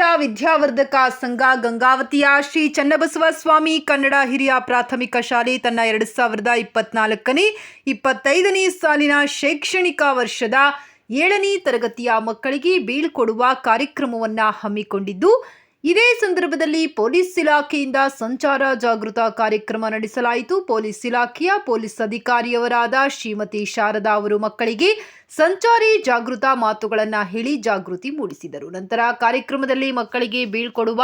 ವಿದ್ಯಾವರ್ಧಕ ಸಂಘ ಗಂಗಾವತಿಯ ಶ್ರೀ ಚನ್ನಬಸವ ಸ್ವಾಮಿ ಕನ್ನಡ ಹಿರಿಯ ಪ್ರಾಥಮಿಕ ಶಾಲೆ ತನ್ನ ಎರಡು ಸಾವಿರದ ಇಪ್ಪತ್ನಾಲ್ಕನೇ, ಇಪ್ಪತ್ತೈದನೇ ಸಾಲಿನ ಶೈಕ್ಷಣಿಕ ವರ್ಷದ ಏಳನೇ ತರಗತಿಯ ಮಕ್ಕಳಿಗೆ ಬೀಳ್ಕೊಡುವ ಕಾರ್ಯಕ್ರಮವನ್ನು ಹಮ್ಮಿಕೊಂಡಿದ್ದು ಇದೇ ಸಂದರ್ಭದಲ್ಲಿ ಪೊಲೀಸ್ ಇಲಾಖೆಯಿಂದ ಸಂಚಾರ ಜಾಗೃತ ಕಾರ್ಯಕ್ರಮ ನಡೆಸಲಾಯಿತು. ಪೊಲೀಸ್ ಇಲಾಖೆಯ ಪೊಲೀಸ್ ಅಧಿಕಾರಿಯವರಾದ ಶ್ರೀಮತಿ ಶಾರದಾ ಅವರು ಮಕ್ಕಳಿಗೆ ಸಂಚಾರಿ ಜಾಗೃತ ಮಾತುಗಳನ್ನು ಹೇಳಿ ಜಾಗೃತಿ ಮೂಡಿಸಿದರು. ನಂತರ ಕಾರ್ಯಕ್ರಮದಲ್ಲಿ ಮಕ್ಕಳಿಗೆ ಬೀಳ್ಕೊಡುವ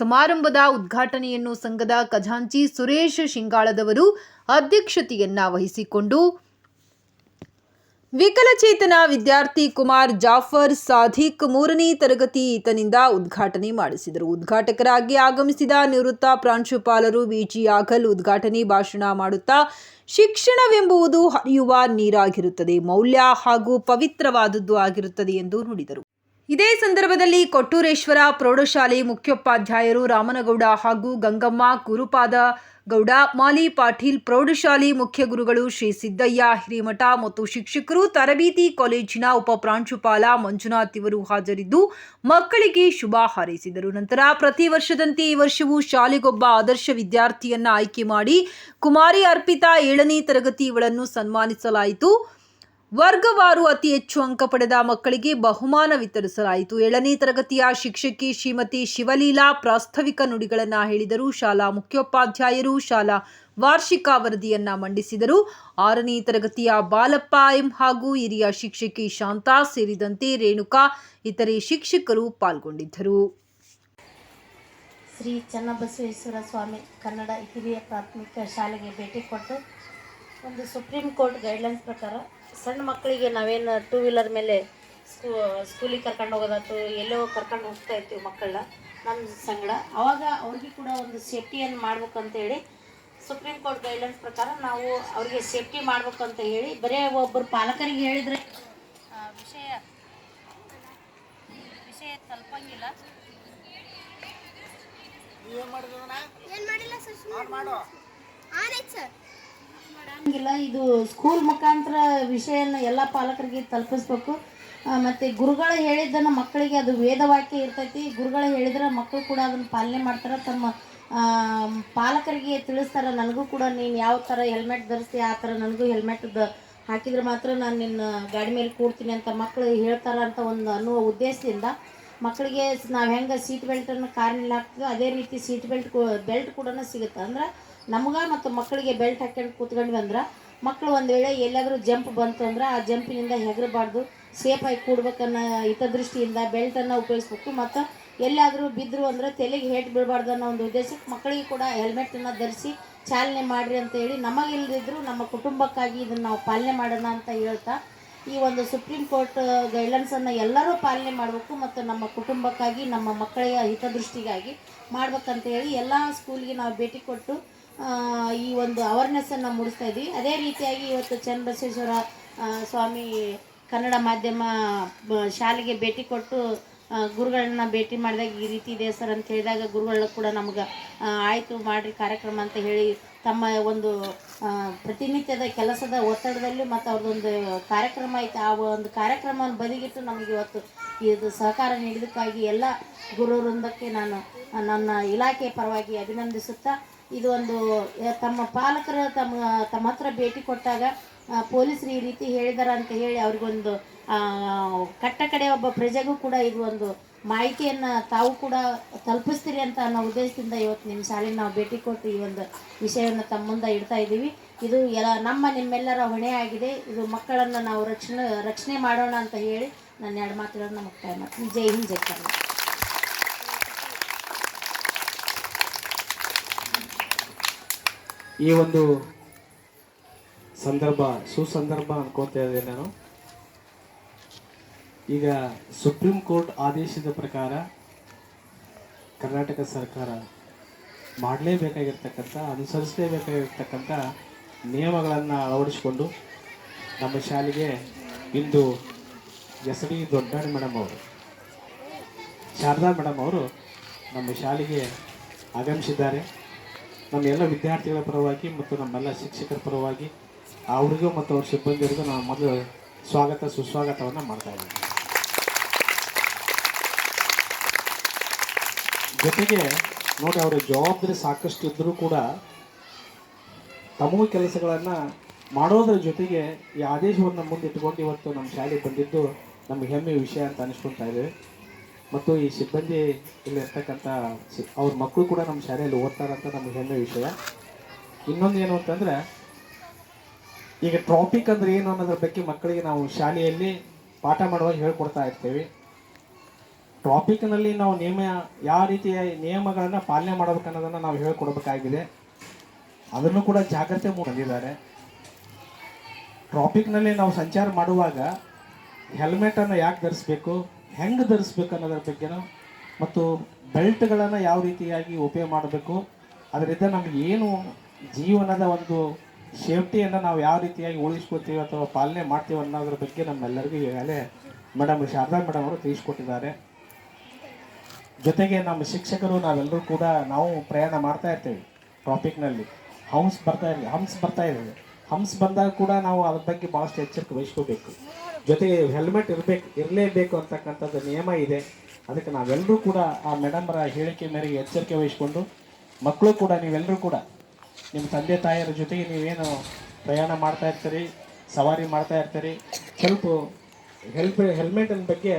ಸಮಾರಂಭದ ಉದ್ಘಾಟನೆಯನ್ನು ಸಂಘದ ಖಜಾಂಚಿ ಸುರೇಶ್ ಶಿಂಗಾಳದವರು ಅಧ್ಯಕ್ಷತೆಯನ್ನ ವಹಿಸಿಕೊಂಡು ವಿಕಲಚೇತನ ವಿದ್ಯಾರ್ಥಿ ಕುಮಾರ್ ಜಾಫರ್ ಸಾಧಿಕ್ ಮೂರನೇ ತರಗತಿ ಈತನಿಂದ ಉದ್ಘಾಟನೆ ಮಾಡಿಸಿದರು. ಉದ್ಘಾಟಕರಾಗಿ ಆಗಮಿಸಿದ ನಿವೃತ್ತ ಪ್ರಾಂಶುಪಾಲರು ವಿಜಿ ಆಗಲ್ ಉದ್ಘಾಟನೆ ಭಾಷಣ ಮಾಡುತ್ತಾ ಶಿಕ್ಷಣವೆಂಬುದು ಹರಿಯುವ ನೀರಾಗಿರುತ್ತದೆ, ಮೌಲ್ಯ ಹಾಗೂ ಪವಿತ್ರವಾದದ್ದು ಆಗಿರುತ್ತದೆ ಎಂದು ನುಡಿದರು. ಇದೇ ಸಂದರ್ಭದಲ್ಲಿ ಕೊಟ್ಟೂರೇಶ್ವರ ಪ್ರೌಢಶಾಲೆ ಮುಖ್ಯೋಪಾಧ್ಯಾಯರು ರಾಮನಗೌಡ ಹಾಗೂ ಗಂಗಮ್ಮ ಗುರುಪಾದ ಗೌಡ, ಮಾಲಿ ಪಾಟೀಲ್, ಪ್ರೌಢಶಾಲೆ ಮುಖ್ಯ ಗುರುಗಳು ಶ್ರೀ ಸಿದ್ದಯ್ಯ, ಹಿರೇಮಠ ಮತ್ತು ಶಿಕ್ಷಕರು ತರಬೇತಿ ಕಾಲೇಜಿನ ಉಪ ಪ್ರಾಂಶುಪಾಲ ಮಂಜುನಾಥ್ ಇವರು ಹಾಜರಿದ್ದು ಮಕ್ಕಳಿಗೆ ಶುಭ ಹಾರೈಸಿದರು. ನಂತರ ಪ್ರತಿ ವರ್ಷದಂತೆ ಈ ವರ್ಷವೂ ಶಾಲೆಗೊಬ್ಬ ಆದರ್ಶ ವಿದ್ಯಾರ್ಥಿಯನ್ನ ಆಯ್ಕೆ ಮಾಡಿ ಕುಮಾರಿ ಅರ್ಪಿತಾ ಏಳನೇ ತರಗತಿ ಇವಳನ್ನು ಸನ್ಮಾನಿಸಲಾಯಿತು. ವರ್ಗವಾರು ಅತಿ ಹೆಚ್ಚು ಅಂಕ ಪಡೆದ ಮಕ್ಕಳಿಗೆ ಬಹುಮಾನ ವಿತರಿಸಲಾಯಿತು. ಏಳನೇ ತರಗತಿಯ ಶಿಕ್ಷಕಿ ಶ್ರೀಮತಿ ಶಿವಲೀಲಾ ಪ್ರಾಸ್ತಾವಿಕ ನುಡಿಗಳನ್ನು ಹೇಳಿದರು. ಶಾಲಾ ಮುಖ್ಯೋಪಾಧ್ಯಾಯರು ಶಾಲಾ ವಾರ್ಷಿಕ ವರದಿಯನ್ನ ಮಂಡಿಸಿದರು. ಆರನೇ ತರಗತಿಯ ಬಾಲಪ್ಪ ಎಂ ಹಾಗೂ ಹಿರಿಯ ಶಿಕ್ಷಕಿ ಶಾಂತಾ ಸೇರಿದಂತೆ ರೇಣುಕಾ, ಇತರೆ ಶಿಕ್ಷಕರು ಪಾಲ್ಗೊಂಡಿದ್ದರು. ಶ್ರೀ ಚನ್ನಬಸವೇಶ್ವರ ಸ್ವಾಮಿ ಕನ್ನಡ ಹಿರಿಯ ಪ್ರಾಥಮಿಕ ಶಾಲೆಗೆ ಭೇಟಿ ಕೊಟ್ಟು ಒಂದು ಸುಪ್ರೀಂ ಕೋರ್ಟ್ ಗೈಡ್ಲೈನ್ಸ್ ಪ್ರಕಾರ ಸಣ್ಣ ಮಕ್ಕಳಿಗೆ ನಾವೇನು ಟೂ ವೀಲರ್ ಮೇಲೆ ಸ್ಕೂ ಸ್ಕೂಲಿಗೆ ಕರ್ಕೊಂಡು ಹೋಗೋದಾಯ್ತು ಎಲ್ಲೋ ಕರ್ಕೊಂಡು ಹೋಗ್ತಾ ಇರ್ತೀವಿ ಮಕ್ಕಳನ್ನ ನಮ್ಮ ಸಂಗಡ. ಅವಾಗ ಅವ್ರಿಗೆ ಕೂಡ ಒಂದು ಸೇಫ್ಟಿಯನ್ನು ಮಾಡ್ಬೇಕಂತೇಳಿ ಸುಪ್ರೀಂ ಕೋರ್ಟ್ ಗೈಡ್ಲೈನ್ಸ್ ಪ್ರಕಾರ ನಾವು ಅವರಿಗೆ ಸೇಫ್ಟಿ ಮಾಡ್ಬೇಕು ಅಂತ ಹೇಳಿ ಬರೀ ಒಬ್ಬರು ಪಾಲಕರಿಗೆ ಹೇಳಿದರೆ. ವಿಷಯ ವಿಷಯ ತಲುಪಂಗಿಲ್ಲ. ಏನು ಮಾಡಿಲ್ಲ ಸರ್ ಮಾಡು. ಆನೈತ್ ಸರ್. ಮಾಡಂಗಿಲ್ಲ ಇದು ಸ್ಕೂಲ್ ಮುಖಾಂತರ ವಿಷಯನ ಎಲ್ಲ ಪಾಲಕರಿಗೆ ತಲುಪಿಸ್ಬೇಕು. ಮತ್ತು ಗುರುಗಳು ಹೇಳಿದ್ದನ್ನು ಮಕ್ಕಳಿಗೆ ಅದು ವೇದವಾಕ್ಯ ಇರ್ತೈತಿ. ಗುರುಗಳು ಹೇಳಿದ್ರೆ ಮಕ್ಕಳು ಕೂಡ ಅದನ್ನು ಪಾಲನೆ ಮಾಡ್ತಾರೆ. ತಮ್ಮ ಪಾಲಕರಿಗೆ ತಿಳಿಸ್ತಾರೆ. ನನಗೂ ಕೂಡ ನೀನು ಯಾವ ಥರ ಹೆಲ್ಮೆಟ್ ಧರಿಸಿ ಆ ಥರ ನನಗೂ ಹೆಲ್ಮೆಟ್ ದ ಹಾಕಿದ್ರೆ ಮಾತ್ರ ನಾನು ನಿನ್ನ ಗಾಡಿ ಮೇಲೆ ಕೂಡ್ತೀನಿ ಅಂತ ಮಕ್ಕಳು ಹೇಳ್ತಾರೆ ಅಂತ ಒಂದು ಅನ್ನುವ ಉದ್ದೇಶದಿಂದ ಮಕ್ಕಳಿಗೆ ನಾವು ಹೆಂಗೆ ಸೀಟ್ ಬೆಲ್ಟನ್ನು ಕಾರ್ನಲ್ಲಿ ಹಾಕ್ತೀವಿ ಅದೇ ರೀತಿ ಸೀಟ್ ಬೆಲ್ಟ್ ಬೆಲ್ಟ್ ಕೂಡ ಸಿಗುತ್ತೆ. ಅಂದ್ರೆ ನಮ್ಗೆ ಮತ್ತು ಮಕ್ಕಳಿಗೆ ಬೆಲ್ಟ್ ಹಾಕ್ಕೊಂಡು ಕೂತ್ಕೊಂಡ್ವಿ ಅಂದ್ರೆ ಮಕ್ಕಳು ಒಂದು ವೇಳೆ ಎಲ್ಲಾದರೂ ಜಂಪ್ ಬಂತು ಅಂದ್ರೆ ಆ ಜಂಪಿನಿಂದ ಹೆಗರಬಾರ್ದು ಸೇಫಾಗಿ ಕೂಡ್ಬೇಕನ್ನೋ ಹಿತದೃಷ್ಟಿಯಿಂದ ಬೆಲ್ಟನ್ನು ಉಪಯೋಗಿಸ್ಬೇಕು. ಮತ್ತು ಎಲ್ಲಾದರೂ ಬಿದ್ದರು ಅಂದ್ರೆ ತಲೆಗೆ ಹೇಟ್ ಬೀಳಬಾರ್ದು ಅನ್ನೋ ಒಂದು ಉದ್ದೇಶಕ್ಕೆ ಮಕ್ಕಳಿಗೆ ಕೂಡ ಹೆಲ್ಮೆಟನ್ನು ಧರಿಸಿ ಚಾಲನೆ ಮಾಡಿರಿ ಅಂತ ಹೇಳಿ ನಮಗಿಲ್ಲದಿದ್ದರೂ ನಮ್ಮ ಕುಟುಂಬಕ್ಕಾಗಿ ಇದನ್ನು ನಾವು ಪಾಲನೆ ಮಾಡೋಣ ಅಂತ ಹೇಳ್ತಾ ಈ ಒಂದು ಸುಪ್ರೀಂ ಕೋರ್ಟ್ ಗೈಡ್ಲೈನ್ಸನ್ನು ಎಲ್ಲರೂ ಪಾಲನೆ ಮಾಡಬೇಕು ಮತ್ತು ನಮ್ಮ ಕುಟುಂಬಕ್ಕಾಗಿ ನಮ್ಮ ಮಕ್ಕಳ ಹಿತದೃಷ್ಟಿಗಾಗಿ ಮಾಡ್ಬೇಕಂತ ಹೇಳಿ ಎಲ್ಲ ಸ್ಕೂಲ್ಗೆ ನಾವು ಭೇಟಿ ಕೊಟ್ಟು ಈ ಒಂದು ಅವೇರ್ನೆಸ್ಸನ್ನು ಮೂಡಿಸ್ತಾ ಇದ್ವಿ ಅದೇ ರೀತಿಯಾಗಿ ಇವತ್ತು ಚನ್ನಬಸವೇಶ್ವರ ಸ್ವಾಮಿ ಕನ್ನಡ ಮಾಧ್ಯಮ ಶಾಲೆಗೆ ಭೇಟಿ ಕೊಟ್ಟು ಗುರುಗಳನ್ನ ಭೇಟಿ ಮಾಡಿದಾಗ ಈ ರೀತಿ ಇದೆ ಸರ್ ಅಂತ ಹೇಳಿದಾಗ ಗುರುಗಳು ಕೂಡ ನಮ್ಗೆ ಆಯಿತು ಮಾಡಿರಿ ಕಾರ್ಯಕ್ರಮ ಅಂತ ಹೇಳಿ ತಮ್ಮ ಒಂದು ಪ್ರತಿನಿತ್ಯದ ಕೆಲಸದ ಒತ್ತಡದಲ್ಲಿ ಮತ್ತು ಅವ್ರದ್ದೊಂದು ಕಾರ್ಯಕ್ರಮ ಐತೆ. ಆ ಒಂದು ಕಾರ್ಯಕ್ರಮವನ್ನು ಬದಿಗಿಟ್ಟು ನಮಗೆ ಇವತ್ತು ಇದು ಸಹಕಾರ ನೀಡಿದ್ದಕ್ಕಾಗಿ ಎಲ್ಲ ಗುರುವೃಂದಕ್ಕೆ ನಾನು, ನನ್ನ ಇಲಾಖೆ ಪರವಾಗಿ ಅಭಿನಂದಿಸುತ್ತಾ ಇದು ಒಂದು ತಮ್ಮ ಪಾಲಕರು ತಮ್ಮ ತಮ್ಮ ಹತ್ರ ಭೇಟಿ ಕೊಟ್ಟಾಗ ಪೊಲೀಸರು ಈ ರೀತಿ ಹೇಳಿದಾರ ಅಂತ ಹೇಳಿ ಅವ್ರಿಗೊಂದು ಕಟ್ಟ ಕಡೆ ಒಬ್ಬ ಪ್ರಜೆಗೂ ಕೂಡ ಇದು ಒಂದು ಮಾಹಿತಿಯನ್ನು ತಾವು ಕೂಡ ತಲುಪಿಸ್ತೀರಿ ಅಂತ ಅನ್ನೋ ಉದ್ದೇಶದಿಂದ ಇವತ್ತು ನಿಮ್ಮ ಶಾಲೆಗೆ ನಾವು ಭೇಟಿ ಕೊಟ್ಟು ಈ ಒಂದು ವಿಷಯವನ್ನು ತಮ್ಮ ಮುಂದೆ ಇಡ್ತಾ ಇದ್ದೀವಿ. ಇದು ಎಲ್ಲ ನಮ್ಮ ನಿಮ್ಮೆಲ್ಲರ ಹೊಣೆ ಆಗಿದೆ. ಇದು ಮಕ್ಕಳನ್ನು ನಾವು ರಕ್ಷಣೆ ರಕ್ಷಣೆ ಮಾಡೋಣ ಅಂತ ಹೇಳಿ ನಾನು ಎರಡು ಮಾತುಗಳನ್ನು ಮುಕ್ತಾಯ ಮಾಡ್ತೀನಿ. ಜೈ ಹಿಂದ್, ಜೈ ಕರ್ನಾಟಕ. ಈ ಒಂದು ಸಂದರ್ಭ, ಸುಸಂದರ್ಭ ಅನ್ಕೋತಾ ಇದ್ದೆ ನಾನು. ಈಗ ಸುಪ್ರೀಂ ಕೋರ್ಟ್ ಆದೇಶದ ಪ್ರಕಾರ ಕರ್ನಾಟಕ ಸರ್ಕಾರ ಮಾಡಲೇಬೇಕಾಗಿರ್ತಕ್ಕಂಥ, ಅನುಸರಿಸಲೇಬೇಕಾಗಿರ್ತಕ್ಕಂಥ ನಿಯಮಗಳನ್ನು ಅಳವಡಿಸಿಕೊಂಡು ನಮ್ಮ ಶಾಲೆಗೆ ಇಂದು ಎಸ್ ಡಿ ದೊಡ್ಡಾಣಿ ಮೇಡಮ್ ಅವರು, ಶಾರದಾ ಮೇಡಮ್ ಅವರು ನಮ್ಮ ಶಾಲೆಗೆ ಆಗಮಿಸಿದ್ದಾರೆ. ನಮ್ಮ ಎಲ್ಲ ವಿದ್ಯಾರ್ಥಿಗಳ ಪರವಾಗಿ ಮತ್ತು ನಮ್ಮೆಲ್ಲ ಶಿಕ್ಷಕರ ಪರವಾಗಿ ಅವರಿಗೂ ಮತ್ತು ಅವ್ರ ಸಿಬ್ಬಂದಿರಿಗೂ ನಾವು ಮೊದಲು ಸ್ವಾಗತ, ಸುಸ್ವಾಗತವನ್ನು ಮಾಡ್ತಾ ಇದ್ದೀವಿ. ಜೊತೆಗೆ ನೋಡಿ, ಅವರ ಜವಾಬ್ದಾರಿ ಸಾಕಷ್ಟು ಇದ್ದರೂ ಕೂಡ ತಮ್ಮ ಕೆಲಸಗಳನ್ನು ಮಾಡೋದ್ರ ಜೊತೆಗೆ ಈ ಆದೇಶವನ್ನು ಮುಂದಿಟ್ಟುಕೊಂಡು ಇವತ್ತು ನಮ್ಮ ಶಾಲೆಗೆ ಬಂದಿದ್ದು ನಮ್ಗೆ ಹೆಮ್ಮೆಯ ವಿಷಯ ಅಂತ ಅನಿಸ್ಕೊತಾ ಇದ್ದೇವೆ ಮತ್ತು ಈ ಸಿಬ್ಬಂದಿ ಇಲ್ಲಿರ್ತಕ್ಕಂಥ ಸಿ ಅವ್ರ ಮಕ್ಕಳು ಕೂಡ ನಮ್ಮ ಶಾಲೆಯಲ್ಲಿ ಓದ್ತಾರಂತ ನಮಗೆ ಹೆಮ್ಮೆ ವಿಷಯ. ಇನ್ನೊಂದು ಏನು ಅಂತಂದರೆ, ಈಗ ಟ್ರಾಫಿಕ್ ಅಂದ್ರೆ ಏನು ಅನ್ನೋದ್ರ ಬಗ್ಗೆ ಮಕ್ಕಳಿಗೆ ನಾವು ಶಾಲೆಯಲ್ಲಿ ಪಾಠ ಮಾಡುವಾಗ ಹೇಳ್ಕೊಡ್ತಾ ಇರ್ತೀವಿ. ಟ್ರಾಫಿಕ್ನಲ್ಲಿ ನಾವು ನಿಯಮ, ಯಾವ ರೀತಿಯ ನಿಯಮಗಳನ್ನು ಪಾಲನೆ ಮಾಡಬೇಕು ಅನ್ನೋದನ್ನು ನಾವು ಹೇಳ್ಕೊಡ್ಬೇಕಾಗಿದೆ. ಅದನ್ನು ಕೂಡ ಜಾಗ್ರತೆ ಬಂದಿದ್ದಾರೆ. ಟ್ರಾಫಿಕ್ನಲ್ಲಿ ನಾವು ಸಂಚಾರ ಮಾಡುವಾಗ ಹೆಲ್ಮೆಟನ್ನು ಯಾಕೆ ಧರಿಸ್ಬೇಕು? ಹೆಂಗೆ ಧರಿಸ್ಬೇಕು ಅನ್ನೋದ್ರ ಬಗ್ಗೆನೂ ಮತ್ತು ಬೆಲ್ಟ್ಗಳನ್ನು ಯಾವ ರೀತಿಯಾಗಿ ಉಪಯೋಗ ಮಾಡಬೇಕು, ಅದರಿಂದ ನಮ್ಗೆ ಏನು ಜೀವನದ ಒಂದು ಸೇಫ್ಟಿಯನ್ನು ನಾವು ಯಾವ ರೀತಿಯಾಗಿ ಉಳಿಸ್ಕೊತೀವಿ ಅಥವಾ ಪಾಲನೆ ಮಾಡ್ತೀವಿ ಅನ್ನೋದ್ರ ಬಗ್ಗೆ ನಮ್ಮೆಲ್ಲರಿಗೂ ಈಗಾಗಲೇ ಮೇಡಮ್ ಶಾರದಾ ಮೇಡಮ್ ಅವರು ತಿಳಿಸ್ಕೊಟ್ಟಿದ್ದಾರೆ. ಜೊತೆಗೆ ನಮ್ಮ ಶಿಕ್ಷಕರು ನಾವೆಲ್ಲರೂ ಕೂಡ ನಾವು ಪ್ರಯಾಣ ಮಾಡ್ತಾ ಇರ್ತೇವೆ ಟ್ರಾಫಿಕ್ನಲ್ಲಿ ಹಂಸ್ ಬರ್ತಾ ಇರಲಿ ಹಂಸ್ ಬರ್ತಾ ಇರಲಿ ಹಂಸ್ ಬಂದಾಗ ಕೂಡ ನಾವು ಅದ್ರ ಬಗ್ಗೆ ಭಾಳಷ್ಟು ಎಚ್ಚರಿಕೆ ವಹಿಸ್ಕೋಬೇಕು. ಜೊತೆಗೆ ಹೆಲ್ಮೆಟ್ ಇರಬೇಕು, ಇರಲೇಬೇಕು ಅಂತಕ್ಕಂಥದ್ದು ನಿಯಮ ಇದೆ. ಅದಕ್ಕೆ ನಾವೆಲ್ಲರೂ ಕೂಡ ಆ ಮೇಡಮ್ರ ಹೇಳಿಕೆ ಮೇರೆಗೆ ಎಚ್ಚರಿಕೆ ವಹಿಸಿಕೊಂಡು, ಮಕ್ಕಳು ಕೂಡ, ನೀವೆಲ್ಲರೂ ಕೂಡ, ನಿಮ್ಮ ತಂದೆ, ತಾಯಿಯರ ಜೊತೆಗೆ ನೀವೇನು ಪ್ರಯಾಣ ಮಾಡ್ತಾ ಇರ್ತೀರಿ, ಸವಾರಿ ಮಾಡ್ತಾ ಇರ್ತೀರಿ, ಸ್ವಲ್ಪ ಹೆಲ್ಪ್ ಹೆಲ್ಮೆಟಿನ ಬಗ್ಗೆ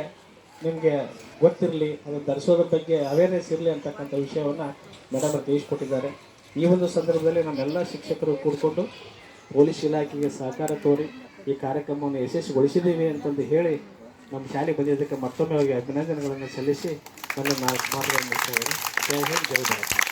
ನಿಮಗೆ ಗೊತ್ತಿರಲಿ ಅದನ್ನು ಧರಿಸೋದ್ರ ಬಗ್ಗೆ ಅವೇರ್ನೆಸ್ ಇರಲಿ ಅಂತಕ್ಕಂಥ ವಿಷಯವನ್ನು ಮೇಡಮ್ ತಿಳಿಸ್ಕೊಟ್ಟಿದ್ದಾರೆ. ಈ ಒಂದು ಸಂದರ್ಭದಲ್ಲಿ ನಮ್ಮೆಲ್ಲ ಶಿಕ್ಷಕರು ಕೂಡಿಕೊಂಡು, ಪೊಲೀಸ್ ಇಲಾಖೆಗೆ ಸಹಕಾರ ತೋರಿ ಈ ಕಾರ್ಯಕ್ರಮವನ್ನು ಯಶಸ್ವಿಗೊಳಿಸಿದ್ದೀವಿ ಅಂತಂದು ಹೇಳಿ ನಮ್ಮ ಶಾಲೆಗೆ ಬಂದಿದ್ದಕ್ಕೆ ಮತ್ತೊಮ್ಮೆ ಅವರಿಗೆ ಅಭಿನಂದನೆಗಳನ್ನು ಸಲ್ಲಿಸಿ ನನ್ನ ನಾಲ್ಕು ಮಾತುಗಳನ್ನು ಜಯ ಹಿಂದ್, ಜೈ ಭಾರತ್.